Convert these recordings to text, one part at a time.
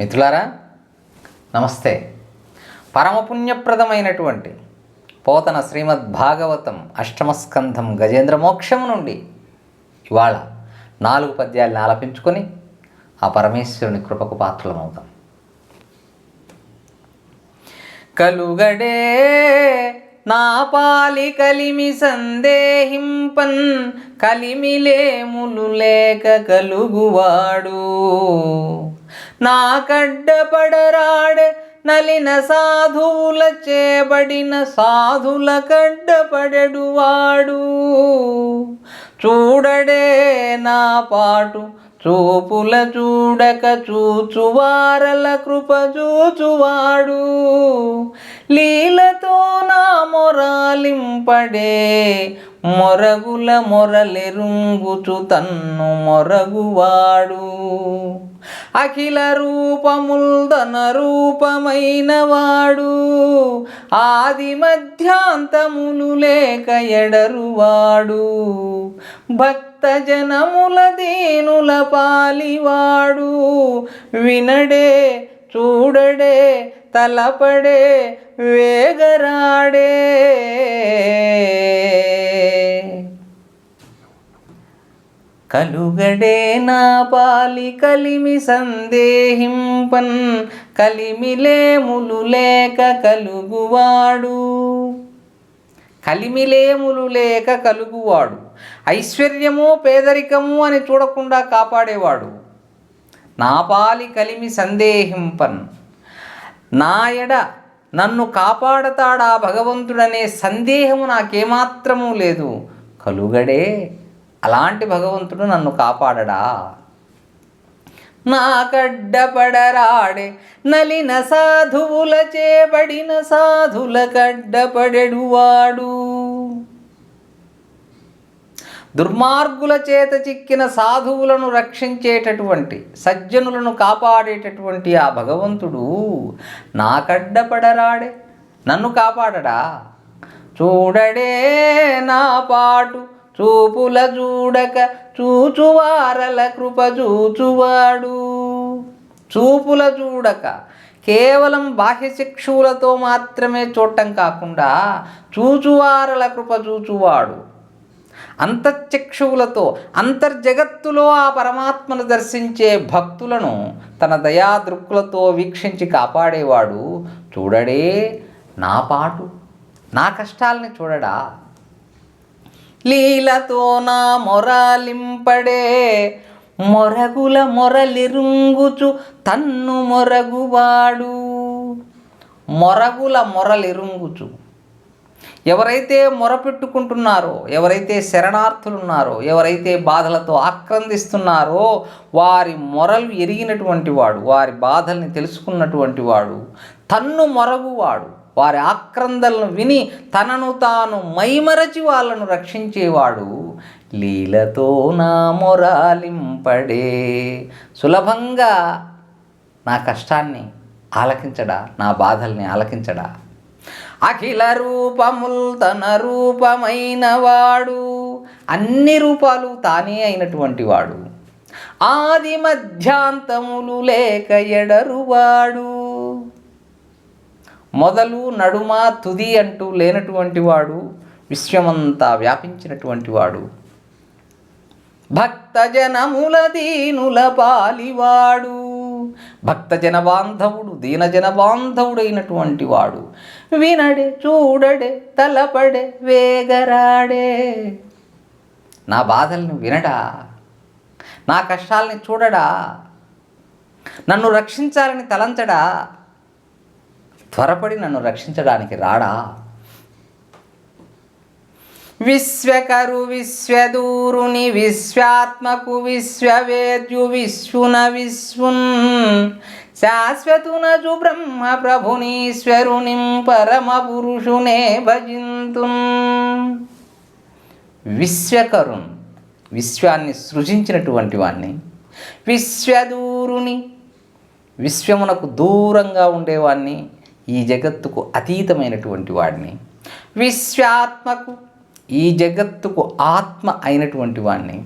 మిత్రులారా నమస్తే. పరమపుణ్యప్రదమైనటువంటి పోతన శ్రీమద్ భాగవతం అష్టమస్కంధం గజేంద్ర మోక్షం నుండి ఇవాళ నాలుగు పద్యాలను ఆలపించుకొని ఆ పరమేశ్వరుని కృపకు పాత్రలమవుతాం. కలుగడే నా పాలి కలిమి సందేహింపన్ కలిమిలేములు లేక కలుగువాడు. నా కడ్డపడరాడే నలిన సాధువుల చేబడిన సాధుల కడ్డపడెడువాడు చూడడే నా పాటు చూపుల చూడక చూచువారల కృప చూచువాడు. లీలతో నా మొరాలింపడే మొరగుల మొరలెరుంగుచు తన్ను మొరగువాడు. అఖిల రూపముల్దన రూపమైన వాడు ఆది మధ్యాంతములు లేక ఎడరువాడు. భక్త జనముల దీనుల పాలివాడు. వినడే చూడడే తలపడే వేగరాడే. కలుగడే నా పాలి కలిమి సందేహింపన్ కలిమిలేములు లేక కలుగువాడు. కలిమిలేములు లేక కలుగువాడు. ఐశ్వర్యము పేదరికము అని చూడకుండా కాపాడేవాడు. నా పాలి కలిమి సందేహింపన్. నా ఎడ నన్ను కాపాడతాడా భగవంతుడనే సందేహము నాకేమాత్రము లేదు. కలుగడే అలాంటి భగవంతుడు నన్ను కాపాడడా? నా కడ్డపడరాడే నలిన సాధువుల చేబడిన సాధుల కడ్డపడెడువాడు దుర్మార్గుల చేత చిక్కిన సాధువులను రక్షించేటటువంటి సజ్జనులను కాపాడేటటువంటి ఆ భగవంతుడు నా కడ్డపడరాడే నన్ను కాపాడడా? చూడడే నా పాటు చూపుల చూడక చూచువారల కృప చూచువాడు. చూపుల చూడక కేవలం బాహ్య చక్షువులతో మాత్రమే చూడటం కాకుండా చూచువారల కృప చూచువాడు. అంతఃచక్షువులతో అంతర్జగత్తులో ఆ పరమాత్మను దర్శించే భక్తులను తన దయాదృక్కులతో వీక్షించి కాపాడేవాడు. చూడడే నా పాటు నా కష్టాల్ని చూడడా? లీలతో నా మొరాలింపడే మొరగుల మొరలిరుంగుచు తన్ను మొరగువాడు. మొరగుల మొరలిరుంగుచు. ఎవరైతే మొరపెట్టుకుంటున్నారో ఎవరైతే శరణార్థులున్నారో ఎవరైతే బాధలతో ఆక్రందిస్తున్నారో వారి మొరలు ఎరిగినటువంటి వాడు వారి బాధల్ని తెలుసుకున్నటువంటి వాడు తన్ను మొరగువాడు. వారి ఆక్రందలను విని తనను తాను మైమరచి వాళ్ళను రక్షించేవాడు లీలతో నా మొరాలింపడే. సులభంగా నా కష్టాన్ని ఆలకించడా? నా బాధల్ని ఆలకించడా? అఖిల రూపముల్ తన రూపమైన వాడు. అన్ని రూపాలు తానే అయినటువంటి వాడు. ఆది మధ్యాంతములు లేక ఎడరువాడు. మొదలు నడుమ తుది అంటూ లేనటువంటి వాడు విశ్వమంతా వ్యాపించినటువంటి వాడు. భక్తజనముల దీనుల పాలివాడు. భక్తజన బాంధవుడు దీనజన బాంధవుడైనటువంటి వాడు. వినడే చూడడే తలపడే వేగరాడే. నా బాధల్ని వినడా? నా కష్టాల్ని చూడడా? నన్ను రక్షించాలని తలంచడా? త్వరపడి నన్ను రక్షించడానికి రాడా? విశ్వకరు విశ్వదూరుని విశ్వాత్మకు విశ్వవేద్యు విశ్వున విశ్వన్. శాశ్వతునజు బ్రహ్మ ప్రభునీశ్వరుని పరమ పురుషునే భజింతున్. విశ్వకరుణ్ విశ్వాన్ని సృజించినటువంటి వాణ్ణి. విశ్వదూరుని విశ్వమునకు దూరంగా ఉండేవాణ్ణి. ఈ జగత్తుకు అతీతమైనటువంటి వాడిని. విశ్వాత్మకు ఈ జగత్తుకు ఆత్మ అయినటువంటి వాణ్ణి.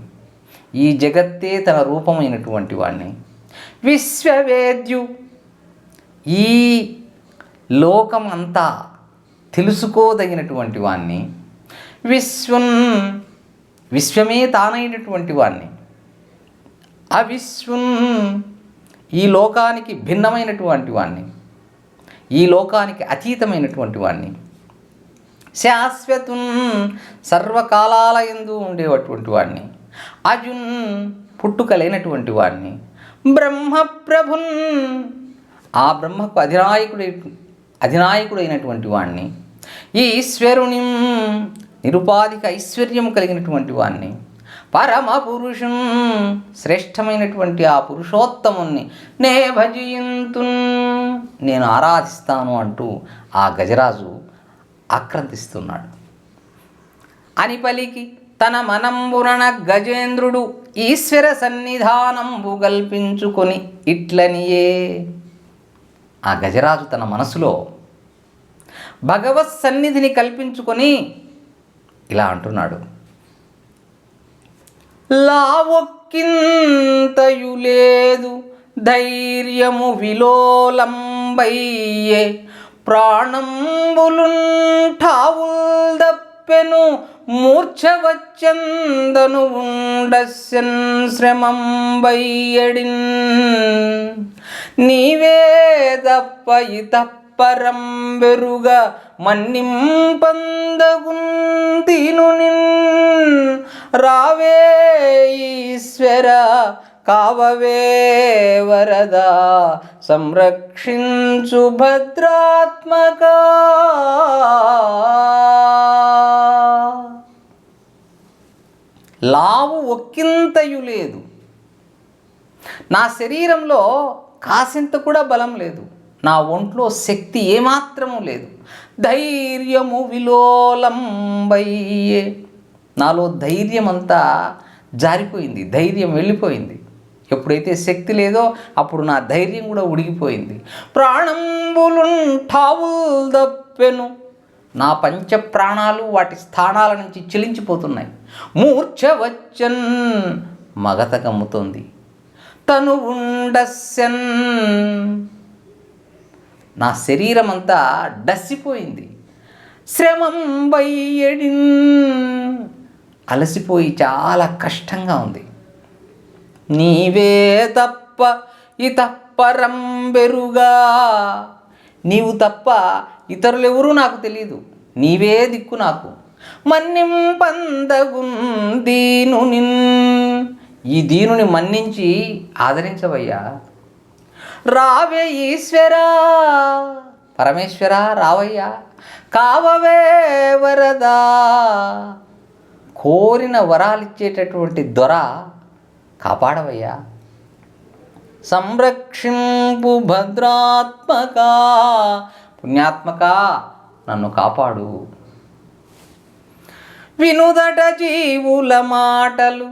ఈ జగత్తే తన రూపమైనటువంటి వాణ్ణి. విశ్వవేద్యు ఈ లోకమంతా తెలుసుకోదగినటువంటి వాణ్ణి. విశ్వం విశ్వమే తానైనటువంటి వాణ్ణి. అవిశ్వం ఈ లోకానికి భిన్నమైనటువంటి వాణ్ణి. ఈ లోకానికి అతీతమైనటువంటి వాడిని శాశ్వతున్ సర్వకాలాల ఎందు ఉండేటటువంటి వాడిని అజున్ పుట్టుక లేనటువంటి వాడిని బ్రహ్మప్రభున్ ఆ బ్రహ్మకు అధినాయకుడై అధినాయకుడైనటువంటి వాణ్ణి. ఈశ్వరుని నిరుపాధిక ఐశ్వర్యం కలిగినటువంటి వాణ్ణి. పరమ పురుషుం. శ్రేష్టమైనటువంటి ఆ పురుషోత్తముణ్ణి నే భజయంతు నేను ఆరాధిస్తాను అంటూ ఆ గజరాజు ఆక్రంతిస్తున్నాడు. అని పలికి తన మనంబురణ గజేంద్రుడు ఈశ్వర సన్నిధానంబు కల్పించుకొని ఇట్లనియే. ఆ గజరాజు తన మనసులో భగవత్ సన్నిధిని కల్పించుకొని ఇలా అంటున్నాడు. లావొక్కింతయు లేదు ధైర్యము విలోలంబయ్యే ప్రాణంబులుంఠావుల్ దప్పెను మూర్ఛ ఉండస్యన్ శ్రమంబయ్యడిన్. నీవేదప్ప ఇతప్ప పరంబెరుగా బెరుగ మన్నింపందగుంతిను నిన్. రావే ఈశ్వర కావవే వరద సంరక్షించు భద్రాత్మక. లావు ఒక్కింతయు లేదు. నా శరీరంలో కాసింత కూడా బలం లేదు. నా ఒంట్లో శక్తి ఏమాత్రము లేదు. ధైర్యము విలోలంబయ్యే. నాలో ధైర్యం అంతా జారిపోయింది ధైర్యం వెళ్ళిపోయింది. ఎప్పుడైతే శక్తి లేదో అప్పుడు నా ధైర్యం కూడా ఉడిగిపోయింది. ప్రాణంబులుంఠావుల్ దప్పెను. నా పంచ ప్రాణాలు వాటి స్థానాల నుంచి చెలించిపోతున్నాయి. మూర్ఛ వచ్చన్ మగత కమ్ముతోంది తను ఉండస్యన్ నా శరీరం అంతా డస్సిపోయింది శ్రమం బయ్యడిన్ అలసిపోయి చాలా కష్టంగా ఉంది. నీవే తప్ప ఇతప్పరం బెరుగా నీవు తప్ప ఇతరులెవరూ నాకు తెలియదు నీవే దిక్కు నాకు. మన్నిం పందగున్ దీను నిన్ ఈ దీనుని మన్నించి ఆదరించవయ్యా. రావే ఈశ్వరా. పరమేశ్వర రావయ్యా కావవే వరదా. కోరిన వరాలిచ్చేటటువంటి దొర కాపాడవయ్యా. సంరక్షింపు భద్రాత్మక పుణ్యాత్మక నన్ను కాపాడు. వినుదట జీవుల మాటలు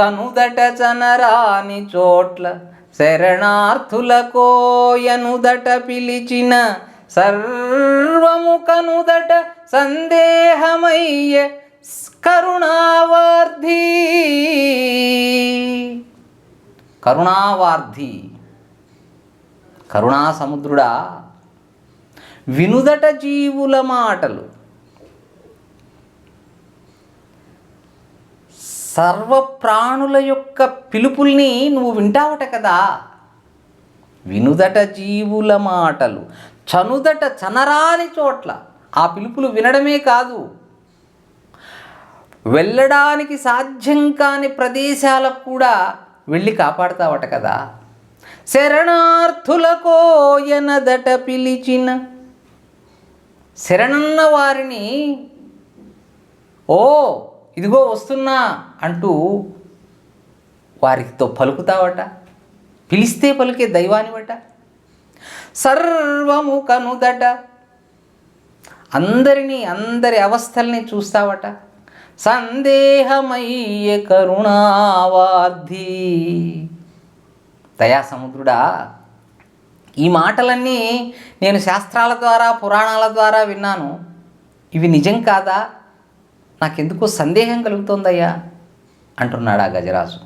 చనుదట చనరాని చోట్ల శరణార్థులకోయనుదట పిలిచిన సర్వము కనుదట సందేహమయ్య కరుణావార్ధి. కరుణావార్ధి. కరుణా సముద్రుడా వినుదట జీవుల మాటలు. సర్వ ప్రాణుల యొక్క పిలుపుల్ని నువ్వు వింటావట కదా. వినుదట జీవుల మాటలు చనుదట చనరాని చోట్ల. ఆ పిలుపులు వినడమే కాదు. వెళ్ళడానికి సాధ్యం కాని ప్రదేశాలకు కూడా వెళ్ళి కాపాడతావట కదా. శరణార్థులకో ఎనదట పిలిచిన. శరణన్న వారిని ఓ ఇదిగో వస్తున్నా అంటూ వారితో పలుకుతావట. పిలిస్తే పలికే దైవానివట. సర్వము కనుదట అందరినీ అందరి అవస్థల్ని చూస్తావట. సందేహమయ్యే కరుణావాధి దయా సముద్రుడా ఈ మాటలన్నీ నేను శాస్త్రాల ద్వారా పురాణాల ద్వారా విన్నాను. ఇవి నిజం కాదా? నాకెందుకో సందేహం కలుగుతోందయ్యా అంటున్నాడు ఆ గజరాజు.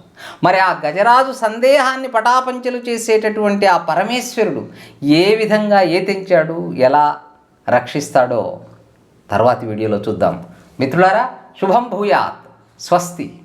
మరి ఆ గజరాజు సందేహాన్ని పటాపంచలు చేసేటటువంటి ఆ పరమేశ్వరుడు ఏ విధంగా ఏ తెంచాడు ఎలా రక్షిస్తాడో తర్వాతి వీడియోలో చూద్దాం. మిత్రులారా శుభం భూయాత్. స్వస్తి.